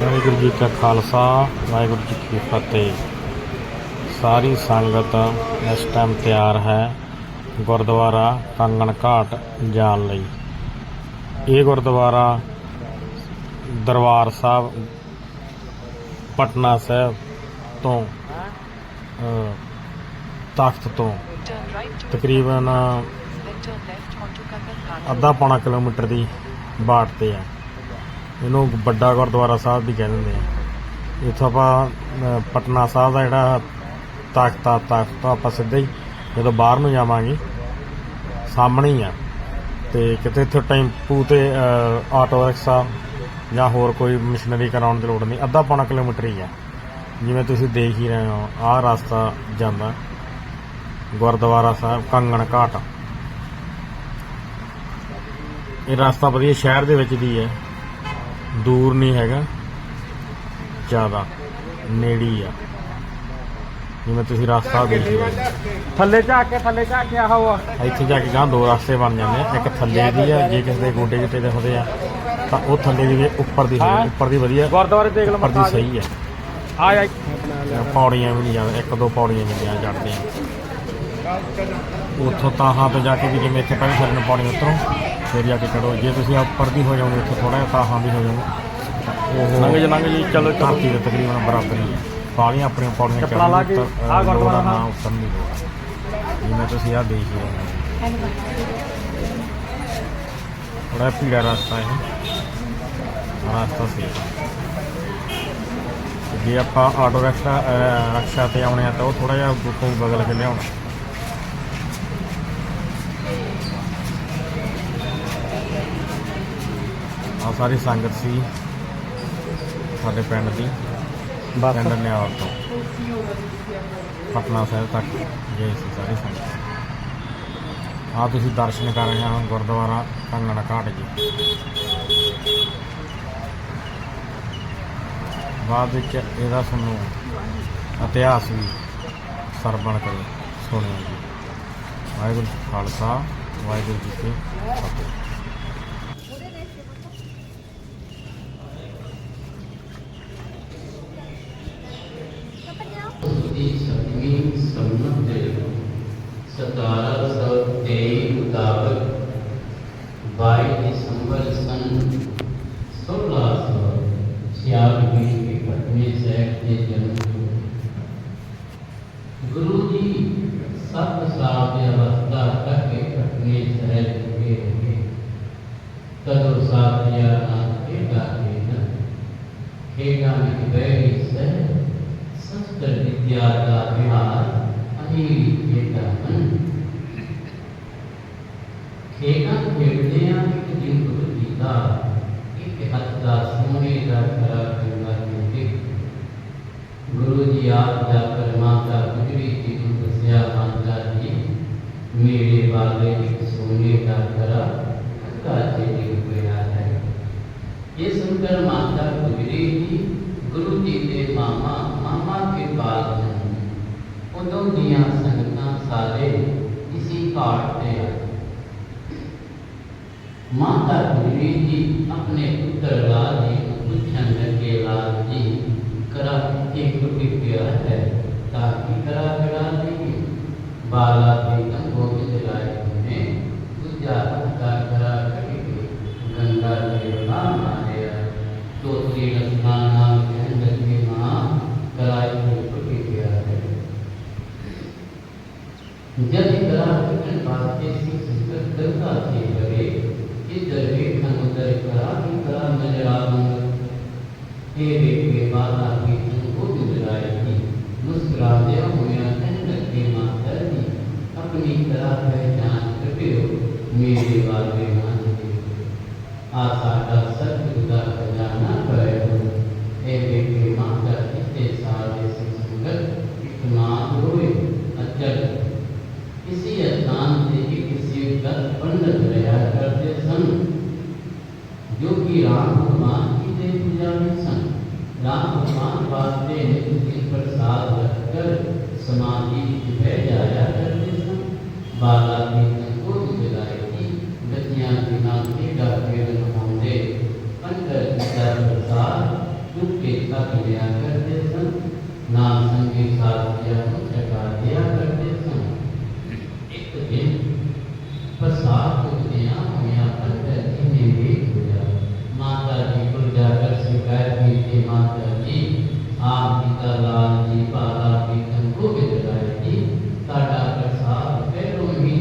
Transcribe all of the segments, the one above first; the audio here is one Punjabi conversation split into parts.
ਵਾਹਿਗੁਰੂ ਜੀ ਕਾ ਖਾਲਸਾ ਵਾਹਿਗੁਰੂ ਜੀ ਕੀ ਫਤਿਹ ਸਾਰੀ ਸੰਗਤ ਇਸ ਟਾਈਮ ਤਿਆਰ ਹੈ ਗੁਰਦੁਆਰਾ ਕੰਗਣ ਘਾਟ ਜਾਣ ਲਈ ਇਹ ਗੁਰਦੁਆਰਾ ਦਰਬਾਰ ਸਾਹਿਬ ਪਟਨਾ ਸਾਹਿਬ ਤੋਂ ਤਖਤ ਤੋਂ ਤਕਰੀਬਨ ਅੱਧਾ ਪੌਣਾ ਕਿਲੋਮੀਟਰ ਦੀ ਬਾਟ ਤੇ ਹੈ ਇਹਨੂੰ ਵੱਡਾ ਗੁਰਦੁਆਰਾ ਸਾਹਿਬ ਵੀ ਕਹਿ ਦਿੰਦੇ ਆ ਇੱਥੋਂ ਆਪਾਂ ਪਟਨਾ ਸਾਹਿਬ ਦਾ ਜਿਹੜਾ ਤਖਤ ਆ, ਤਖਤ ਆਪਾਂ ਸਿੱਧਾ ਹੀ ਜਦੋਂ ਬਾਹਰ ਨੂੰ ਜਾਵਾਂਗੇ, ਸਾਹਮਣੇ ਹੀ ਆ। ਤੇ ਕਿਤੇ ਇੱਥੇ ਟੈਂਪੂ ਤੇ ਆਟੋ ਰਿਕਸ਼ਾ ਜਾਂ ਹੋਰ ਕੋਈ ਮਸ਼ੀਨਰੀ ਕਰਾਉਣ ਦੀ ਲੋੜ ਨਹੀਂ, ਅੱਧਾ ਪੌਣਾ ਕਿਲੋਮੀਟਰ ਹੀ ਆ। ਜਿਵੇਂ ਤੁਸੀਂ ਦੇਖ ਹੀ ਰਹੇ ਹੋ, ਆਹ ਰਸਤਾ ਜਾਂਦਾ ਗੁਰਦੁਆਰਾ ਸਾਹਿਬ ਕੰਗਣ ਘਾਟ। ਇਹ ਰਸਤਾ ਵਧੀਆ ਸ਼ਹਿਰ ਦੇ ਵਿੱਚ ਦੀ ਹੈ। ਦੂਰ ਨਹੀਂ ਹੈਗਾ। ਜ਼ਿਆਦਾ ਨੇੜੇ ਹੀ ਆ। ਜਿਵੇਂ ਤੁਸੀਂ ਰਸਤਾ ਦੇਖ ਹੋ ਥੱਲੇ ਝਾਕ ਕੇ ਥੱਲੇ ਝਾਕ ਕੇ ਆਹ ਇੱਥੇ ਜਾ ਕੇ ਗਾਂ ਦੋ ਰਸਤੇ ਬਣ ਜਾਂਦੇ ਆ। ਇੱਕ ਥੱਲੇ ਦੀ ਆ ਜੇ ਕਿਸੇ ਦੇ ਗੋਡੇ ਜਿੱਤੇ ਦਿਖਦੇ ਆ ਤਾਂ ਉਹ ਥੱਲੇ ਦੀ ਵੀ ਉੱਪਰ ਦੀ ਹੋਵੇ। ਉੱਪਰ ਦੀ ਵਧੀਆ। ਗੁਰਦੁਆਰੇ ਦੇਖ ਲਓ ਦੀ ਮੱਥਾ ਸਹੀ ਹੈ ਆ ਜਾ ਪੌੜੀਆਂ ਵੀ ਨਹੀਂ ਜਾਂਦੇ ਇੱਕ ਦੋ ਪੌੜੀਆਂ ਜਿੰਨੀਆਂ ਚੜਦੇ ਆ ਉੱਥੋਂ ਤਾਹਾਂ ਤੇ ਜਾ ਕੇ ਵੀ ਜਿਵੇਂ ਇੱਥੇ ਪਹਿਲਾਂ ਸਾਡੇ ਨੂੰ ਪੌੜੀ ਉਤਰੋ। ਫਿਰ ਜਾ ਕੇ ਚੜੋ ਜੇ ਤੁਸੀਂ ਉੱਪਰ ਦੀ ਹੋ ਜਾਓਗੇ ਉੱਥੇ ਥੋੜਾ ਜਿਹਾ ਤਾਹਾਂ ਦੀ ਹੋ ਜਾਓਗੇ ਉਹ ਲੰਘ ਜੀ ਲੰਘ ਜੀ ਚਲੋ ਧਰਤੀ ਦੇ ਤਕਰੀਬਨ ਬਰਾਬਰ ਹੀ ਪਾਲੀਆਂ ਆਪਣੀਆਂ ਪੌੜੀਆਂ ਚੱਪਲਾਂ ਲਾ ਕੇ ਆਹ ਗੁਰਦੁਆਰਾ ਲੋੜਾਂ ਨਾ ਸਾਹਿਬ। ਉੱਤਰ ਨਹੀਂ ਲੋੜ ਜਿਵੇਂ ਤੁਸੀਂ ਆਹ ਦੇਖ ਰਹੇ ਹੋ। ਬੜਾ ਭੀੜਾ ਰਸਤਾ ਹੈ ਰਸਤਾ ਸੀ ਜੇ ਆਪਾਂ ਆਟੋ ਰਿਕਸ਼ਾ ਰਿਕਸ਼ਾ ਤੇ ਆਉਣੇ ਆ ਤਾਂ ਉਹ ਥੋੜਾ ਜਿਹਾ ਬੁੱਕੋਂ ਬਗਲ ਕੇ ਲਿਆਉਣਾ। ਆ ਸਾਰੀ ਸੰਗਤ ਸੀ ਸਾਡੇ ਪਿੰਡ ਦੀ ਬਸ। ਪਿੰਡ ਨਿਆਰ ਤੋਂ। ਪਟਨਾ ਸਾਹਿਬ ਤੱਕ ਗਏ ਸੀ ਸਾਰੀ ਸੰਗਤ। ਆ ਤੁਸੀਂ ਦਰਸ਼ਨ ਕਰ ਰਹੇ ਹੋ ਗੁਰਦੁਆਰਾ ਕੰਗਣ ਘਾਟ ਜੀ। ਬਾਅਦ ਵਿੱਚ ਇਹਦਾ ਤੁਹਾਨੂੰ ਇਤਿਹਾਸ ਵੀ ਸਰਵਣ ਕਰੋ ਸੁਣਿਓ ਜੀ। ਵਾਹਿਗੁਰੂ ਖਾਲਸਾ ਵਾਹਿਗੁਰੂ ਜੀ ਕੀ ਫਤਿਹ। 1696 ਦੇ ਪਟਨੇ ਸਾਹਿਬ ਦੇ ਜਨਮ ਹੋਏ। ਗੁਰੂ ਜੀ ਸੱਤ ਸਾਲ ਦੀ ਅਵਸਥਾ ਤੱਕ ਇਹ ਪਟਨੇ ਸਾਹਿਬ ਵਿਖੇ ਰਹੇ ਤਦੋਂ ਸਾਥੀਆ ਨਾਲ ਖੇਡਾ ਖੇਡਣ, ਖੇਡਾਂ ਵਿੱਚ ਬਹਿਰੀ ਸਹਿ ਸੰਸਕਰ ਵਿਦਿਆ ਦਾ ਵਿਹਾਰ ਅਨੀਲ ਖੇਡਾਂ ਹਨ ਖੇਡਾਂ ਖੇਡਦਿਆਂ ਇੱਕ ਦਿਨ ਗੁਰੂ ਜੀ ਦਾ ਇੱਕ ਹੱਥ ਦਾ ਸੋਨੇ ਦਾ ਖਰਾ ਕੰਗਾ ਮਿਲਦੇ ਗੁਰੂ ਜੀ ਆਪ ਦਾ ਪਰਮਾਤਾ ਗੁਜਰੀ ਜੀ ਨੂੰ ਦੱਸਿਆ ਮਾਤਾ ਜੀ ਮੇਰੇ ਵਾਲੇ ਇੱਕ ਸੋਨੇ ਦਾ ਖਰਾ ਕੰਗਾ ਜੀ ਦੇ ਹੋਇਆ ਹੈ ਇਹ ਸੁਣकर ਮਾਤਾ ਗੁਜਰੀ ਜੀ ਗੁਰੂ ਜੀ ਦੇ ਮਾਮਾ ਮਾਮਾ ਕੇ ਪਾਸ ਹਨ ਉਦੋਂ ਦੀਆਂ ਸੰਗਤਾਂ ਸਾਰੇ ਇਸੀ ਘਾਟ ਤੇ ਆ ਮਾਤਾ ਗੁਜਰੀ ਜੀ ਆਪਣੇ ਪੁੱਤਰ ਲਾਲ ਜੀ ਨੂੰ ਪੁੱਛਣ ਲੱਗੇ ਲਾਲ ਜੀ ਕਰਾ ਕਿੱਥੇ ਕੁੱਟੀ ਪਿਆ ਹੈ ਤਾਂ ਕੀ ਕਰਾ ਕਰਾ ਦੀ ਬਾਲਾ जो कि राम भगवान की देव पूजा में सन राम भगवान वास्ते नित्य प्रसाद रखकर समाधि बह जाया करते सन बाला की को जगाएगी गतियाँ बिना के डाके होंगे अंदर का प्रसाद दुख के तक लिया ਆਪ ਪਿਤਾ ਲਾਲ ਜੀ ਪਾਲਾ ਕੀ ਕੰਕੋ ਵਿਦਰਾਏ ਜੀ ਸਾਡਾ ਪ੍ਰਸਾਦ ਪਹਿਲੋਂ ਹੀ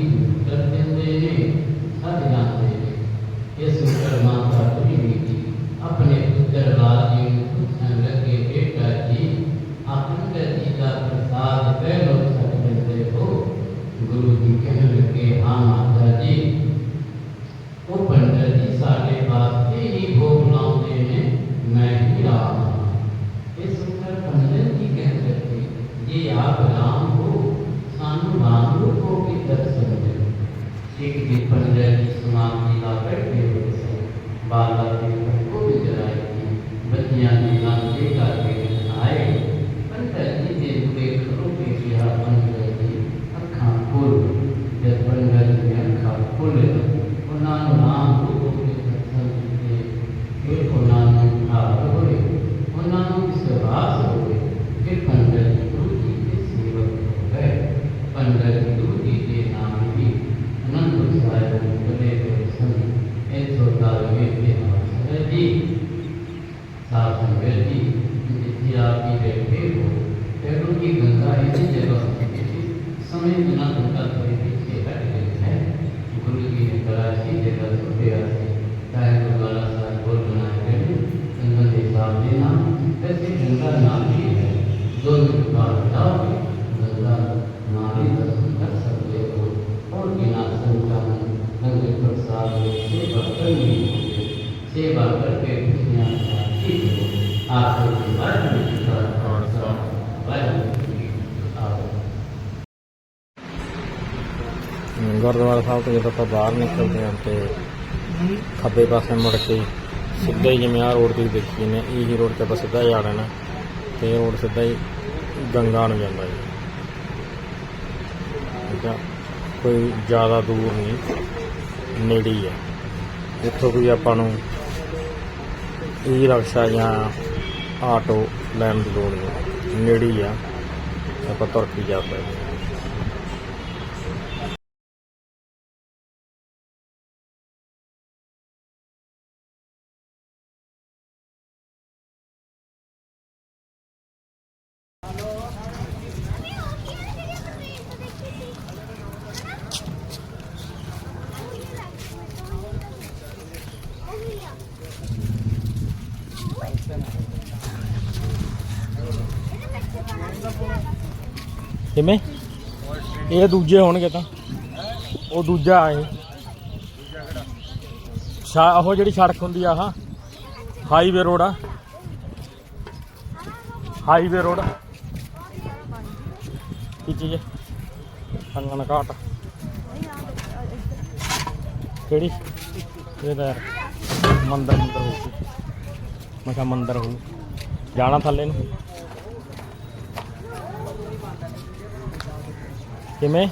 ਕਰ ਦਿੰਦੇ ਨੇ ਸਭ ਜਾਣਦੇ ਨੇ ਇਸ ਉੱਪਰ ਮਾਤਾ ਪੂਰੀ ਕੀਤੀ ਆਪਣੇ ਪੁੱਤਰ ਲਾਲ ਜੀ ਨੂੰ ਪੁੱਛਣ ਲੱਗੇ ਬੇਟਾ ਜੀ ਆਪਣੇ ਜੀ ਦਾ ਪ੍ਰਸਾਦ ਪਹਿਲੋਂ ਛਕ ਦਿੰਦੇ ਹੋ ਗੁਰੂ ਜੀ ਕਹਿਣ ਲੱਗੇ ਹਾਂ ਮਾਤਾ ਜੀ ਉਹ ਪੰਡਤ ਜੀ ਸਾਡੇ ਵਾਸਤੇ ਹੀ ਭੋਗ ਲਾਉਂਦੇ ਨੇ ਮੈਂ ਹੀ ਰਾਮ ਹਾਂ ਇਸ ਉੱਪਰ ਪੰਡਤ ਜੀ ਕਹਿੰਦੇ ਕਿ ਜੇ ਆਪ ਰਾਮ ਹੋ ਸਾਨੂੰ ਰਾਮ ਰੂਪ ਹੋ ਕੇ ਦਰਸ਼ਨ ਦਿਓ ਇੱਕ ਦਿਨ ਪੰਡਤ ਜੀ ਸਮਾਧੀ ਲਾ ਬੈਠੇ ਹੋਏ ਸਨ ਬਾਲਾ ਦੇ ਕੋ ਵਿਚਰਾਏ ਸੀ ਬੱਚਿਆਂ ਦੀ ਨਾਲ ਦੇ ਕਰਕੇ ਆਏ। ਪੰਡਤ ਜੀ ਦੇ ਦੁਰੇ ਖੜੋ ਕੇ ਕਿਹਾ, ਪੰਡਤ ਜੀ, ਅੱਖਾਂ ਖੋਲ ਜਦ ਪੰਡਤ ਜੀ ਨੇ ਅੱਖਾਂ ਖੋਲ੍ਹੀਆਂ ਉਹਨਾਂ ਨੂੰ ਨਾਮ ਰੂਪ ਦੇ ਦਰਸ਼ਨ ਦਿੱਤੇ। ਫਿਰ ਉਹਨਾਂ ਨੂੰ ਭਾਵ ਹੋਏ ਉਹਨਾਂ ਨੂੰ ਵਿਸ਼ਵਾਸ ਹੋਏ ਫਿਰ ਪੰਡਤ ਜੀ ਗੁਰੂ ਜੀ ਦੇ ਸੇਵਕ ਹੋ ਗਏ ਪੰਡਤ ਜੀ ਗੁਰੂ ਜੀ ਦੇ ਨਾਮ ਹੀ ਅਨੰਦ ਸਾਹਿਬ ਨੂੰ ਬਲੇ ਹੋਏ ਸਨ ਇਹ ਛੋਟਾ ਵੇ ਤੇ ਹਮਾਰੇ ਜੀ ਸਾਧ ਸੰਗਤ ਜੀ ਜਿੱਥੇ ਆਪ ਜੀ ਬੈਠੇ ਹੋ ਗੁਰਦੁਆਰਾ ਸਾਹਿਬ ਤੋਂ ਜਦੋਂ ਆਪਾਂ ਬਾਹਰ ਨਿਕਲਦੇ ਹਾਂ ਤੇ ਖੱਬੇ ਪਾਸੇ ਮੁੜ ਕੇ ਸਿੱਧਾ ਹੀ ਜਿਵੇਂ ਆਹ ਰੋਡ ਤੁਸੀਂ ਦੇਖੀ ਨੇ ਹੀ ਰੋਡ ਤੇ ਆਪਾਂ ਸਿੱਧਾ ਜਾ ਲੈਣਾ ਤੇ ਇਹ ਰੋਡ ਸਿੱਧਾ ਹੀ ਗੰਗਾ ਨੂੰ ਜਾਂਦਾ ਜੀ। ਠੀਕ ਆ? ਕੋਈ ਜ਼ਿਆਦਾ ਦੂਰ ਨਹੀਂ, ਨੇੜੇ ਹੀ ਆ। ਇੱਥੋਂ ਕੋਈ ਆਪਾਂ ਨੂੰ ਈ ਰਕਸ਼ਾ ਜਾਂ ਆਟੋ ਲੈਣ ਦੀ ਲੋੜ ਨਹੀਂ, ਨੇੜੇ ਹੀ ਆ, ਆਪਾਂ ਤੁਰ ਕੇ ਜਾ ਸਕਦੇ ਹਾਂ। ਕਿਵੇਂ? ਇਹ ਦੂਜੇ ਹੋਣਗੇ ਤਾਂ। ਉਹ ਦੂਜਾ ਹੈ ਸ਼ਾ ਉਹ ਜਿਹੜੀ ਸੜਕ ਹੁੰਦੀ ਆ ਹਾਂ ਹਾਈਵੇ ਰੋਡ ਆ। ਹਾਈਵੇ ਰੋਡ ਕੀ ਚੀਜ਼ ਹੈ ਸੰਗਨ ਘਾਟ। ਕਿਹੜੀ? ਇਹ ਤਾਂ ਮੰਦਰ ਮੰਦਰ ਹੋ ਮੈਂ ਕਿਹਾ ਮੰਦਰ ਹੋ ਜਾਣਾ ਥੱਲੇ ਨੂੰ ਕਿਵੇਂ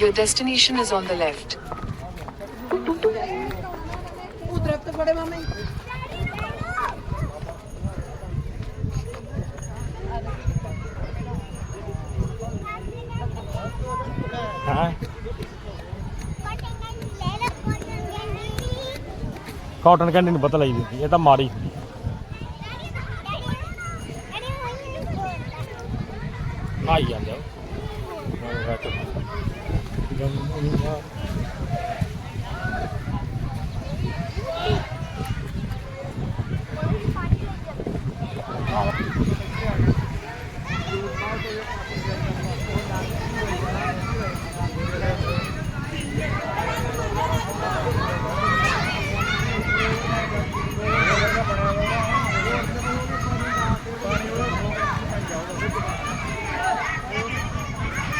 Your destination is on the left. ਹਾਂ ਕਾਟਨ ਕੈਂਡੀ ਨੂੰ ਪਤਾ ਲਈ ਦੀ ਇਹ ਤਾਂ ਮਾੜੀ ਹੁੰਦੀ। ਆਈ ਜਾਂਦੇ ਹੋ